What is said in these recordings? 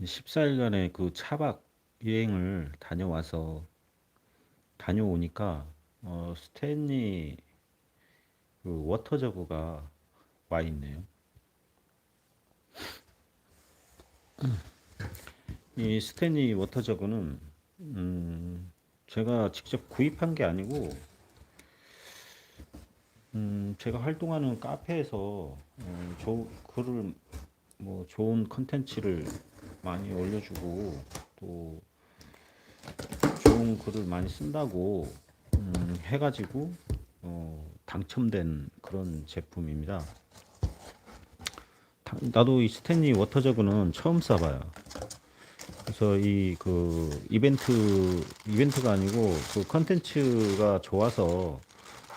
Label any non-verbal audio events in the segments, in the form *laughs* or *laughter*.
14일간의 그 차박 여행을 다녀와서 다녀오니까 어, 스탠리 그 워터 저그가 와 있네요. 이 스탠리 워터 저그는 음, 제가 직접 구입한 게 아니고 음, 제가 활동하는 카페에서 음, 조, 글을 뭐 좋은 컨텐츠를 많이 올려주고 또 좋은 글을 많이 쓴다고 음, 해가지고 어, 당첨된 그런 제품입니다. 다- 나도 이 스탠리 워터 저그는 처음 써봐요. 그래서 이 그 이벤트 이벤트가 아니고 그 컨텐츠가 좋아서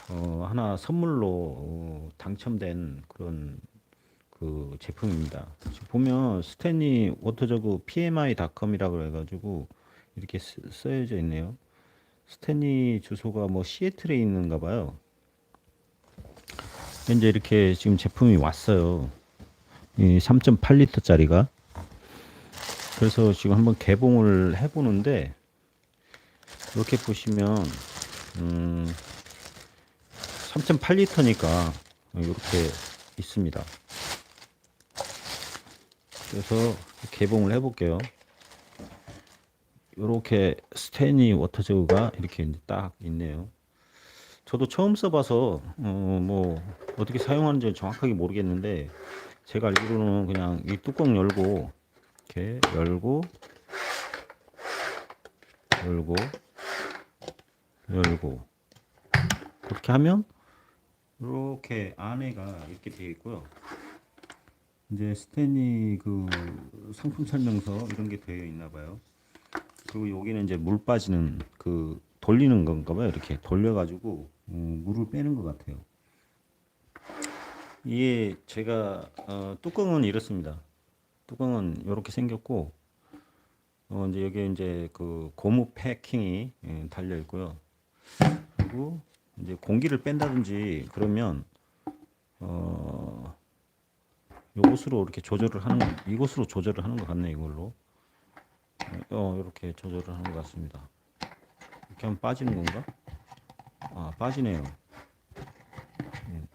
어, 하나 선물로 어, 당첨된 그런 그 제품입니다. 보면 스탠리 워터저그 PMI.com이라고 해가지고 이렇게 쓰, 써져 있네요. 스탠리 주소가 뭐 시애틀에 있는가 봐요. 현재 이렇게 지금 제품이 왔어요. 이 3.8리터 짜리가. 그래서 지금 한번 개봉을 해보는데 이렇게 보시면 음, 3.8리터니까 이렇게 있습니다. 그래서 개봉을 해볼게요. 이렇게 스테니 워터저그가 이렇게 이제 딱 있네요. 저도 처음 써봐서 어, 뭐 어떻게 사용하는지 정확하게 모르겠는데 제가 알기로는 그냥 이 뚜껑 열고 이렇게 열고 열고 열고 그렇게 하면 이렇게 안에가 이렇게 되어 있고요. 이제 스탠리 그 상품 설명서 이런 게 되어 있나 봐요. 그리고 여기는 이제 물 빠지는 그 돌리는 건가 봐요. 이렇게 돌려가지고 음, 물을 빼는 것 같아요. 이게 제가 어, 뚜껑은 이렇습니다. 뚜껑은 이렇게 생겼고 어, 이제 여기 이제 그 고무 패킹이 예, 달려 있고요. 그리고 이제 공기를 뺀다든지 그러면 어 요것으로 이렇게 조절을 하는 이것으로 조절을 하는 것 같네 이걸로. 어 이렇게 조절을 하는 것 같습니다. 이렇게 하면 빠지는 건가? 아 빠지네요. 음.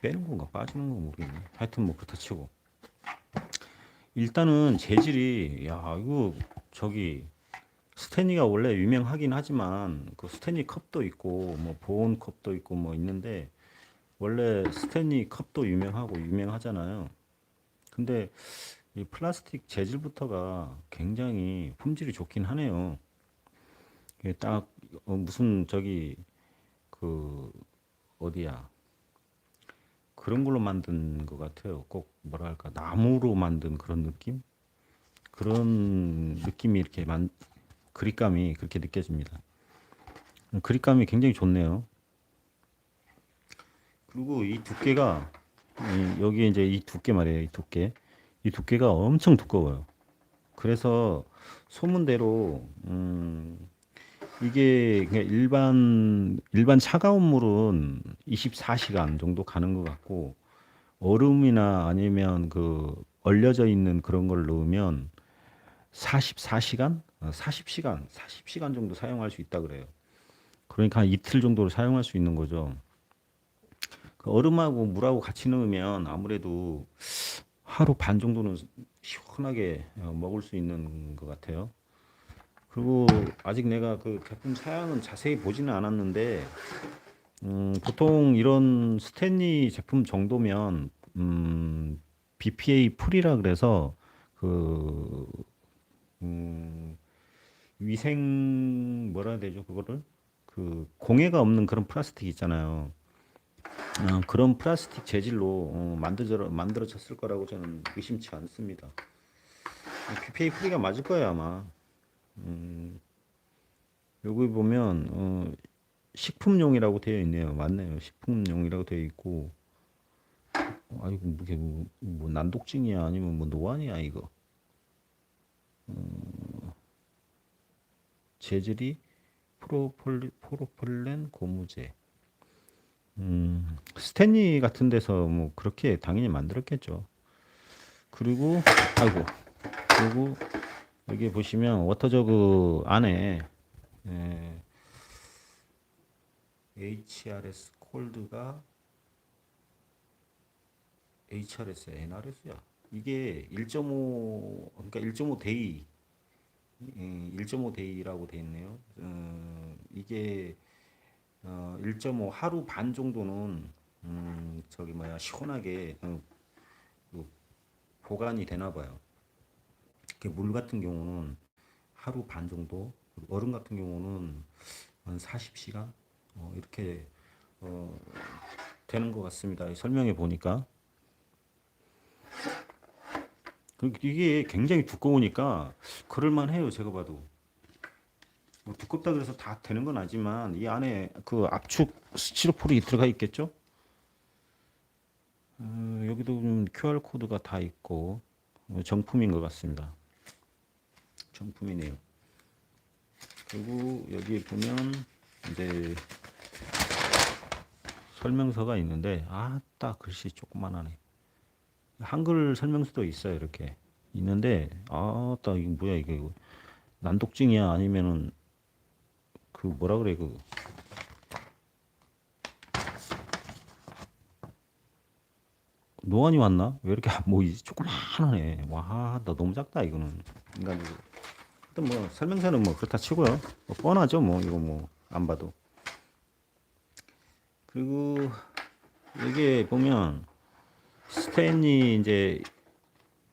빼는 건가? 빠지는 건가 모르겠네. 하여튼 뭐 그렇다 치고. 일단은 재질이 야 이거 저기 스탠리가 원래 유명하긴 하지만 그 스탠리 컵도 있고 뭐 보온 컵도 있고 뭐 있는데 원래 스탠리 컵도 유명하고 유명하잖아요. 근데 이 플라스틱 재질부터가 굉장히 품질이 좋긴 하네요. 이게 딱 어, 무슨 저기 그 어디야 그런 걸로 만든 것 같아요. 꼭 뭐랄까 나무로 만든 그런 느낌? 그런 느낌이 이렇게 만 그립감이 그렇게 느껴집니다. 그립감이 굉장히 좋네요. 그리고 이 두께가 이- 여기 이제 이 두께 말이에요. 이 두께. 이 두께가 엄청 두꺼워요. 그래서 소문대로 음 이게 그냥 일반 일반 차가운 물은 24시간 정도 가는 것 같고 얼음이나 아니면 그 얼려져 있는 그런 걸 넣으면 44시간? 40시간, 40시간 정도 사용할 수 있다 그래요. 그러니까 한 이틀 정도를 사용할 수 있는 거죠. 그 얼음하고 물하고 같이 넣으면 아무래도 하루 반 정도는 시원하게 어, 먹을 수 있는 것 같아요. 그리고 아직 내가 그 제품 사양은 자세히 보지는 않았는데 음, 보통 이런 스탠리 제품 정도면 음, BPA 풀이라 그래서 그 음, 위생 뭐라 해야 되죠 그거를 그 공해가 없는 그런 플라스틱 있잖아요. 어, 그런 플라스틱 재질로 어, 만들어 만들어졌을 거라고 저는 의심치 않습니다. BPA 풀이가 맞을 거예요 아마. 음, 여기 보면 어, 식품용이라고 되어 있네요. 맞네요. 식품용이라고 되어 있고. 어, 아이고 이게 뭐, 뭐 난독증이야 아니면 뭐 노안이야 이거. 재질이 프로폴리, 프로폴렌 고무재. 음, 스탠리 같은 데서 뭐 그렇게 당연히 만들었겠죠. 그리고 아이고 그리고 여기 보시면 워터저그 안에 예, HRS 콜드가 HRS, NRS야. 이게 1.5 그러니까 1.5 데이 1.5 데이라고 돼 있네요. 어, 이게 어, 1.5 하루 반 정도는 음, 저기 뭐야 시원하게 어, 그 보관이 되나 봐요. 그물 같은 경우는 하루 반 정도, 얼음 같은 경우는 한 40시간 어, 이렇게 어, 되는 것 같습니다. 설명해 보니까 그- 이게 굉장히 두꺼우니까 그럴만 해요. 제가 봐도 뭐 두껍다 그래서 다 되는 건 아니지만 이 안에 그 압축 스티로폴이 들어가 있겠죠? 어, 여기도 좀 QR 코드가 다 있고 어, 정품인 것 같습니다. 정품이네요. 그리고 여기 보면 이제 설명서가 있는데 아따 글씨 조그만하네. 한글 설명서도 있어요 이렇게 있는데 아따 이거 뭐야 이게 난독증이야 아니면은 그 뭐라 그래 그 노안이 왔나? 왜 이렇게 안 보이지? 조그만하네. 와, 나 너무 작다 이거는. 인간적으로. 일단 뭐 설명서는 뭐 그렇다 치고요. 뭐 뻔하죠 뭐 이거 뭐 안 봐도. 그리고 여기에 보면 스탠이 이제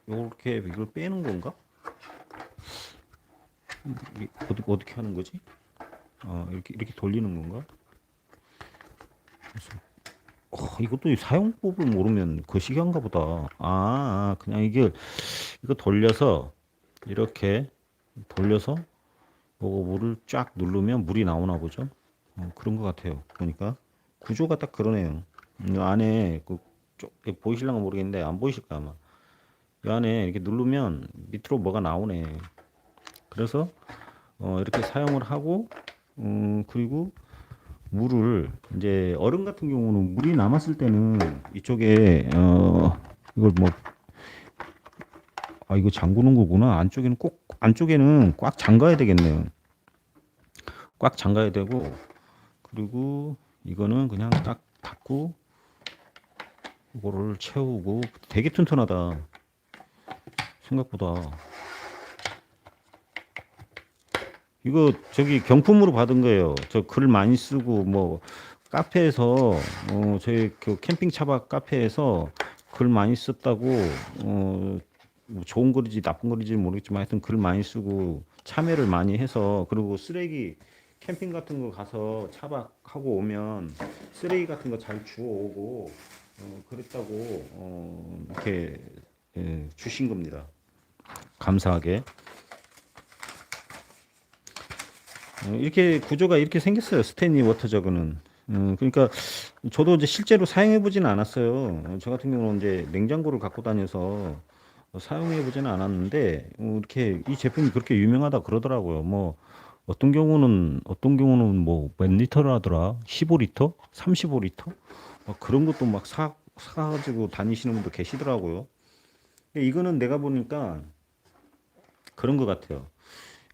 요렇게 이걸 빼는 건가? 이게 어떻게 하는 거지? 어, 이렇게 이렇게 돌리는 건가? 어, 이것도 사용법을 모르면 거시기한가 보다. 아, 아, 그냥 이게 이거 돌려서 이렇게 돌려서 요거 물을 쫙 누르면 물이 나오나 보죠. 어, 그런 것 같아요. 보니까 구조가 딱 그러네요. 이 안에 그 쪽, 보이실랑가 모르겠는데 안 보이실까 아마. 이 안에 이렇게 누르면 밑으로 뭐가 나오네. 그래서 어, 이렇게 사용을 하고 음, 그리고 물을 이제 얼음 같은 경우는 물이 남았을 때는 이쪽에 어 이걸 뭐 아 이거 잠그는 거구나. 안쪽에는 꼭 안쪽에는 꽉 잠가야 되겠네요. 꽉 잠가야 되고 그리고 이거는 그냥 딱 닫고 이거를 채우고 되게 튼튼하다. 생각보다 이거 저기 경품으로 받은 거예요. 저 글 많이 쓰고 뭐 카페에서 어 저희 그 캠핑 차박 카페에서 글 많이 썼다고 어뭐 좋은 글인지 나쁜 글인지 모르겠지만 하여튼 글 많이 쓰고 참여를 많이 해서 그리고 쓰레기 캠핑 같은 거 가서 차박하고 오면 쓰레기 같은 거 잘 주워 오고 어 그랬다고 어 이렇게 예, 주신 겁니다. 감사하게. 어, 이렇게 구조가 이렇게 생겼어요. 스탠리 워터 저그는. 음, 그러니까 저도 이제 실제로 사용해 보지는 않았어요. 어, 저 같은 경우는 이제 냉장고를 갖고 다녀서 사용해 보지는 않았는데 어, 이렇게 이 제품이 그렇게 유명하다 그러더라고요. 뭐 어떤 경우는 어떤 경우는 뭐 몇 리터라더라? 15리터, 35리터? 막 그런 것도 막 사 사가지고 다니시는 분도 계시더라고요. 근데 이거는 내가 보니까 그런 것 같아요.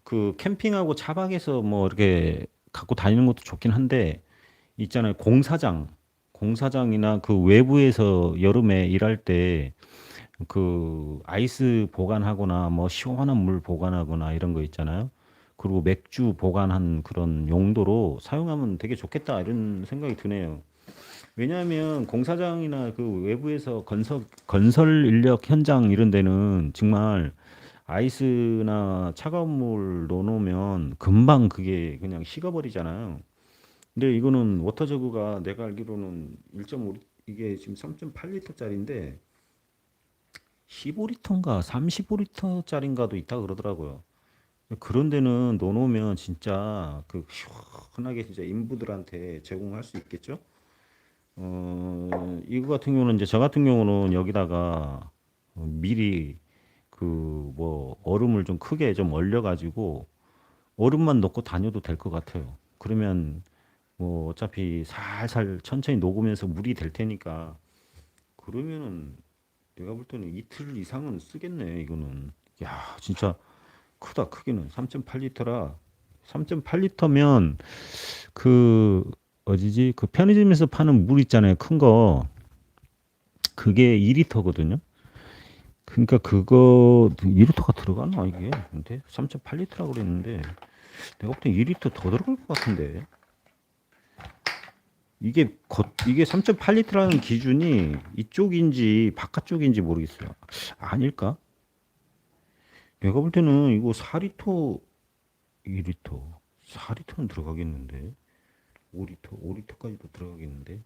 그 캠핑하고 차박에서 뭐 이렇게 갖고 다니는 것도 좋긴 한데 있잖아요. 공사장. 공사장이나 그 외부에서 여름에 일할 때 그 아이스 보관하거나 뭐 시원한 물 보관하거나 이런 거 있잖아요. 그리고 맥주 보관한 그런 용도로 사용하면 되게 좋겠다 이런 생각이 드네요. 왜냐하면 공사장이나 그 외부에서 건설 건설 인력 현장 이런 데는 정말 아이스나 차가운 물 넣어놓으면 금방 그게 그냥 식어버리잖아요. 근데 이거는 워터 저그가 내가 알기로는 1.5 이게 지금 3.8리터짜리인데 15리터인가 35리터짜리인가도 있다 그러더라고요. 그런 데는 넣어놓으면 진짜 그 시원하게 진짜 인부들한테 제공할 수 있겠죠? 어, 이거 같은 경우는 이제 저 같은 경우는 여기다가 미리 그 뭐 얼음을 좀 크게 좀 얼려 가지고 얼음만 넣고 다녀도 될 것 같아요. 그러면 뭐 어차피 살살 천천히 녹으면서 물이 될 테니까 그러면은 내가 볼 때는 이틀 이상은 쓰겠네 이거는 야, 진짜 크다. 크기는 3.8리터라 3.8리터면 그 어디지? 그 편의점에서 파는 물 있잖아요. 큰 거. 그게 2리터거든요. 그러니까 그거 2리터가 들어가나 이게? 근데 3.8리터라고 그랬는데 내가 볼때 2리터 더 들어갈 것 같은데. 이게 겉 이게 3.8리터라는 기준이 이쪽인지 바깥쪽인지 모르겠어요. 아닐까? 내가 볼 때는 이거 4리터 2리터 4리터는 들어가겠는데 5리터 5리터까지도 들어가겠는데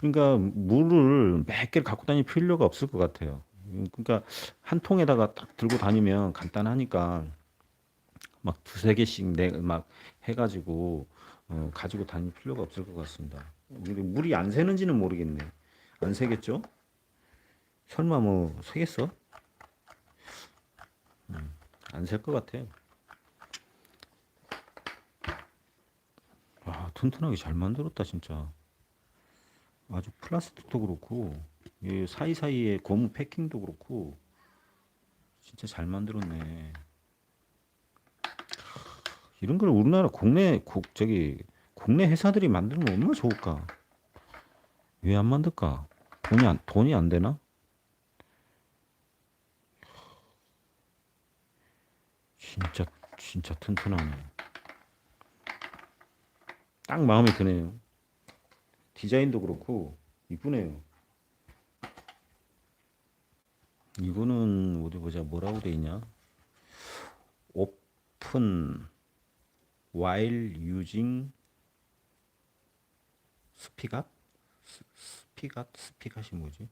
그러니까 물을 몇 개를 갖고 다닐 필요가 없을 것 같아요. 음, 그러니까 한 통에다가 딱 들고 다니면 간단하니까 막 두세 개씩 내 막 해가지고 어, 가지고 다닐 필요가 없을 것 같습니다. 근데 물이 안 새는지는 모르겠네. 안 새겠죠? 설마 뭐 새겠어? 안셀 것 같아. 아, 튼튼하게 잘 만들었다, 진짜. 아주 플라스틱도 그렇고, 이 사이사이에 고무 패킹도 그렇고, 진짜 잘 만들었네. 이런 걸 우리나라 국내, 국, 저기, 국내 회사들이 만들면 얼마나 좋을까? 왜 안 만들까? 돈이 안, 돈이 안 되나? 진짜, 진짜 튼튼하네. 딱 마음에 드네요. 디자인도 그렇고, 이쁘네요. 이거는 어디 보자. 뭐라고 돼 있냐? 오픈 while using 스피갓? 스- 스피갓? 스피갓이 뭐지?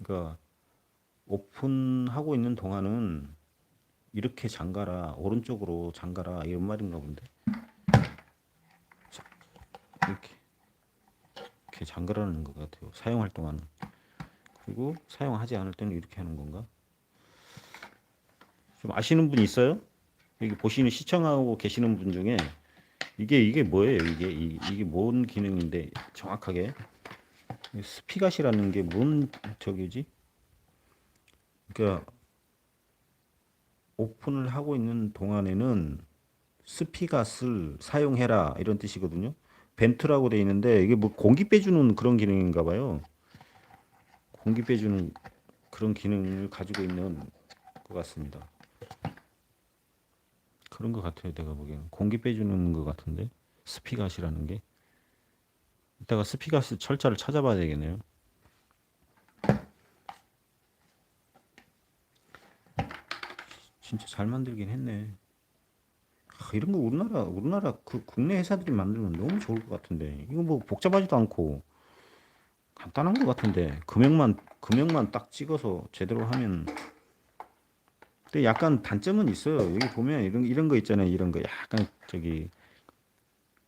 그러니까 오픈하고 있는 동안은 이렇게 잠가라. 오른쪽으로 잠가라. 이런 말인가 본데. 자, 이렇게 이렇게 잠가라는 것 같아요. 사용할 동안은. 그리고 사용하지 않을 때는 이렇게 하는 건가? 좀 아시는 분 있어요? 여기 보시는 시청하고 계시는 분 중에 이게 이게 뭐예요? 이게 이, 이게 뭔 기능인데 정확하게 스피갓이라는 게 뭔 저기지? 그러니까 오픈을 하고 있는 동안에는 스피갓을 사용해라 이런 뜻이거든요. 벤트라고 돼 있는데 이게 뭐 공기 빼주는 그런 기능인가 봐요. 공기 빼주는 그런 기능을 가지고 있는 것 같습니다. 그런 것 같아요. 내가 보기에는 공기 빼주는 것 같은데 스피갓이라는 게 이따가 스피갓 철자를 찾아봐야 되겠네요. 진짜 잘 만들긴 했네. 아, 이런 거 우리나라 우리나라 그 국내 회사들이 만들면 너무 좋을 것 같은데 이거 뭐 복잡하지도 않고 간단한 것 같은데 금액만 금액만 딱 찍어서 제대로 하면 근데 약간 단점은 있어요. 여기 보면 이런 이런 거 있잖아요. 이런 거 약간 저기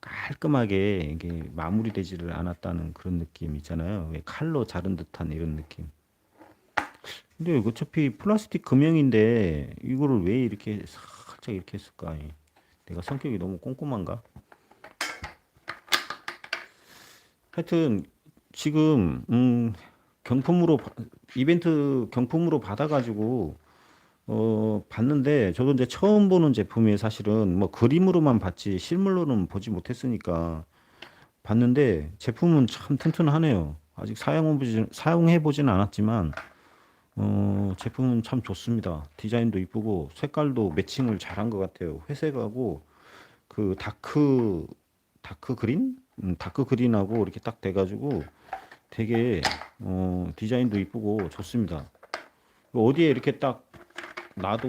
깔끔하게 이게 마무리되지를 않았다는 그런 느낌 있잖아요. 왜 칼로 자른 듯한 이런 느낌. 근데 어차피 플라스틱 금형인데 이거를 왜 이렇게 살짝 이렇게 했을까? 내가 성격이 너무 꼼꼼한가? 하여튼 지금 음, 경품으로 바- 이벤트 경품으로 받아가지고 어, 봤는데 저도 이제 처음 보는 제품이 사실은 뭐 그림으로만 봤지 실물로는 보지 못했으니까 봤는데 제품은 참 튼튼하네요. 아직 사용해보지, 사용해보지는 않았지만 어, 제품은 참 좋습니다. 디자인도 이쁘고 색깔도 매칭을 잘한 것 같아요. 회색하고 그 다크 다크 그린? 음, 다크 그린하고 이렇게 딱 돼가지고 되게 어, 디자인도 이쁘고 좋습니다. 어디에 이렇게 딱 놔도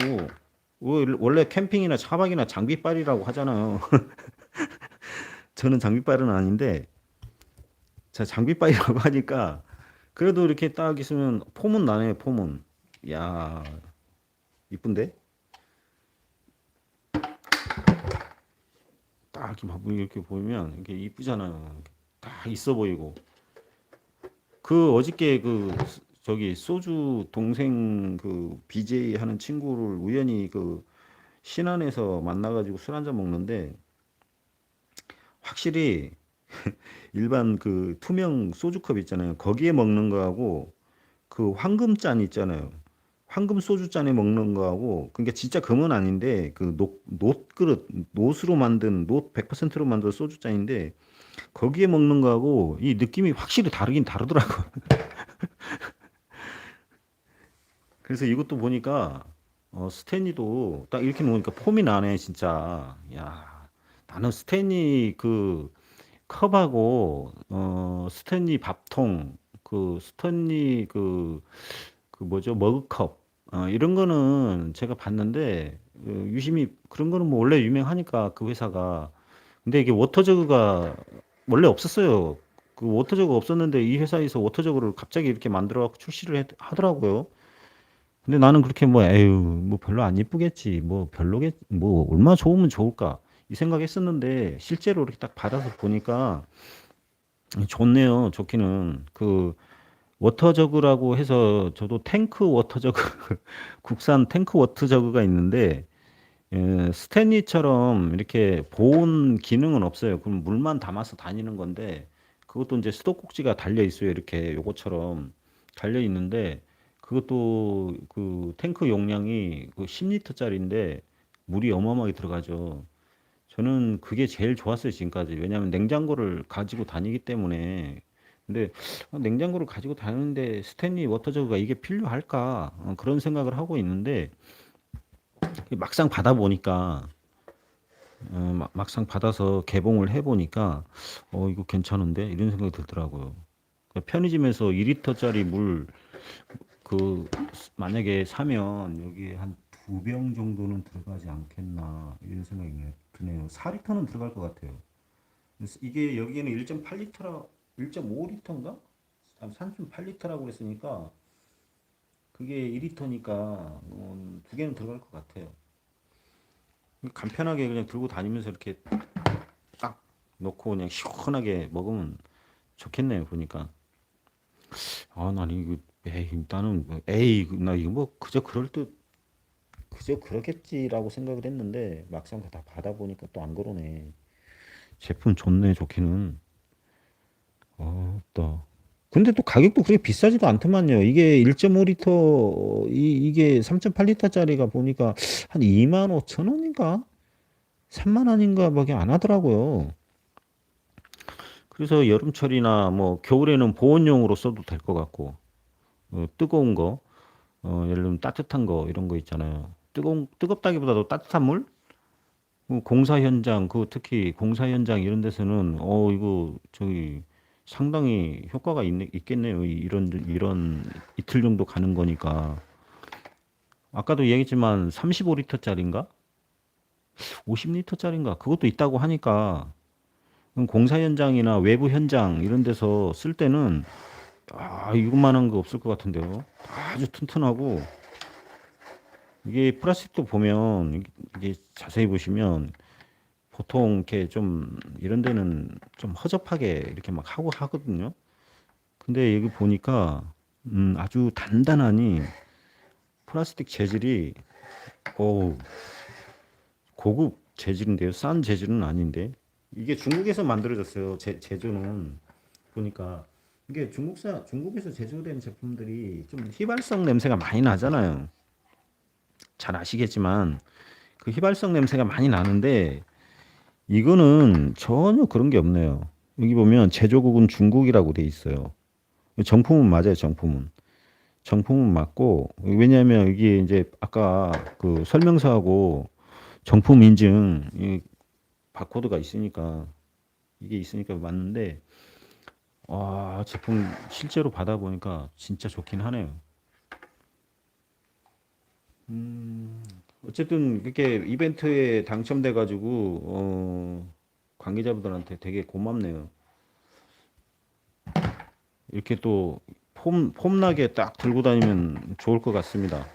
원- 원래 캠핑이나 차박이나 장비빨이라고 하잖아요. *laughs* 저는 장비빨은 아닌데 자 장비빨이라고 하니까 그래도 이렇게 딱 있으면 폼은 나네 폼은 야 이쁜데? 딱 이렇게 막 이렇게 보면 이게 이쁘잖아요. 딱 있어 보이고. 그 어저께 그 저기 소주 동생 그 BJ 하는 친구를 우연히 그 신안에서 만나가지고 술 한잔 먹는데 확실히 *laughs* 일반 그 투명 소주컵 있잖아요. 거기에 먹는 거하고 그 황금 잔 있잖아요. 황금 소주 잔에 먹는 거하고 그러니까 진짜 금은 아닌데 그 녹, 녹 그릇 노스로 만든 녹 100%로 만든 소주 잔인데 거기에 먹는 거하고 이 느낌이 확실히 다르긴 다르더라고요. *laughs* 그래서 이것도 보니까 어, 스탠리도 딱 이렇게 놓으니까 폼이 나네 진짜. 야 나는 스탠리 그 컵하고 어 스탠리 밥통 그 스탠리 그 그 뭐죠 머그컵 어, 이런 거는 제가 봤는데 어, 유심히 그런 거는 뭐 원래 유명하니까 그 회사가 근데 이게 워터저그가 원래 없었어요. 그 워터저그 없었는데 이 회사에서 워터저그를 갑자기 이렇게 만들어 갖고 출시를 했- 하더라고요. 근데 나는 그렇게 뭐 에휴 뭐 별로 안 이쁘겠지 뭐 별로겠 뭐 얼마나 좋으면 좋을까 이 생각했었는데 실제로 이렇게 딱 받아서 보니까 좋네요. 좋기는 그 워터저그라고 해서 저도 탱크 워터저그 *laughs* 국산 탱크 워터저그가 있는데 예, 스탠리처럼 이렇게 보온 기능은 없어요. 그럼 물만 담아서 다니는 건데 그것도 이제 수도꼭지가 달려 있어요. 이렇게 요것처럼 달려 있는데 그것도 그 탱크 용량이 그 10리터짜리인데 물이 어마어마하게 들어가죠. 저는 그게 제일 좋았어요, 지금까지. 왜냐하면 냉장고를 가지고 다니기 때문에. 근데 어, 냉장고를 가지고 다니는데 스탠리 워터저그가 이게 필요할까? 어, 그런 생각을 하고 있는데 막상 받아보니까 어, 막- 막상 받아서 개봉을 해보니까 어 이거 괜찮은데 이런 생각이 들더라고요. 그러니까 편의점에서 2리터짜리 물 그 만약에 사면 여기에 한두 병 정도는 들어가지 않겠나 이런 생각이 드네요. 4리터는 들어갈 것 같아요. 이게 여기에는 1.8리터라 1.5리터인가? 3.8리터라고 그랬으니까 그게 2리터니까 어, 두 개는 들어갈 것 같아요. 간편하게 그냥 들고 다니면서 이렇게 딱 넣고 그냥 시원하게 먹으면 좋겠네요. 보니까 아, 난 이거 에이, 나는 뭐, 에이, 나 이거 뭐 그저 그럴 듯 그저 그렇겠지라고 생각을 했는데 막상 다 받아보니까 또 안 그러네. 제품 좋네, 좋기는. 아, 또. 근데 또 가격도 그렇게 비싸지도 않더만요. 이게 1.5리터, 이, 이게 3.8리터짜리가 보니까 한 2만 5천 원인가? 3만 원인가 밖에 안 하더라고요. 그래서 여름철이나 뭐 겨울에는 보온용으로 써도 될 것 같고, 어, 뜨거운 거, 어, 예를 들면 따뜻한 거, 이런 거 있잖아요. 뜨거운, 뜨겁다기보다도 따뜻한 물? 그 공사 현장, 그 특히 공사 현장 이런 데서는, 어, 이거, 저기, 상당히 효과가 있, 있겠네요. 이- 이런, 이런 이틀 정도 가는 거니까. 아까도 얘기했지만 35리터짜리인가? 50리터짜리인가? 그것도 있다고 하니까 공사 현장이나 외부 현장 이런 데서 쓸 때는 아, 이것만한 거 없을 것 같은데요. 아주 튼튼하고 이게 플라스틱도 보면 이게 자세히 보시면 보통 이렇게 좀 이런 데는 좀 허접하게 이렇게 막 하고 하거든요. 근데 여기 보니까 음, 아주 단단하니 플라스틱 재질이 오 고급 재질인데요. 싼 재질은 아닌데 이게 중국에서 만들어졌어요. 제, 제조는 보니까 이게 중국사 중국에서 제조된 제품들이 좀 휘발성 냄새가 많이 나잖아요. 잘 아시겠지만 그 휘발성 냄새가 많이 나는데 이거는 전혀 그런 게 없네요. 여기 보면 제조국은 중국이라고 돼 있어요. 정품은 맞아요. 정품은 정품은 맞고 왜냐하면 이게 이제 아까 그 설명서하고 정품 인증 이 바코드가 있으니까 이게 있으니까 맞는데 와 제품 실제로 받아보니까 진짜 좋긴 하네요. 음, 어쨌든 그렇게 이벤트에 당첨돼 가지고 어, 관계자분들한테 되게 고맙네요. 이렇게 또 폼, 폼나게 딱 들고 다니면 좋을 것 같습니다.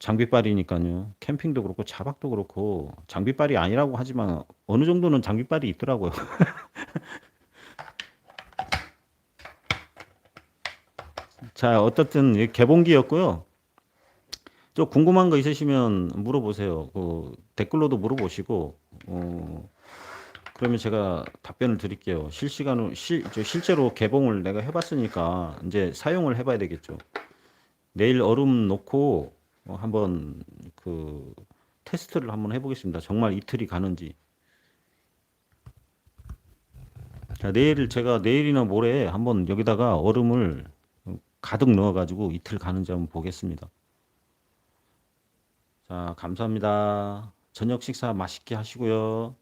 장비빨이니까요. 캠핑도 그렇고 차박도 그렇고 장비빨이 아니라고 하지만 어느 정도는 장비빨이 있더라고요. *laughs* 자, 어떻든 이 개봉기였고요. 또 궁금한 거 있으시면 물어보세요. 그 댓글로도 물어보시고 어, 그러면 제가 답변을 드릴게요. 실시간으로 실, 저 실제로 개봉을 내가 해봤으니까 이제 사용을 해봐야 되겠죠. 내일 얼음 놓고 어, 한번 그 테스트를 한번 해보겠습니다. 정말 이틀이 가는지. 자, 내일 제가 내일이나 모레 한번 여기다가 얼음을 가득 넣어가지고 이틀 가는지 한번 보겠습니다. 자, 감사합니다. 저녁 식사 맛있게 하시고요.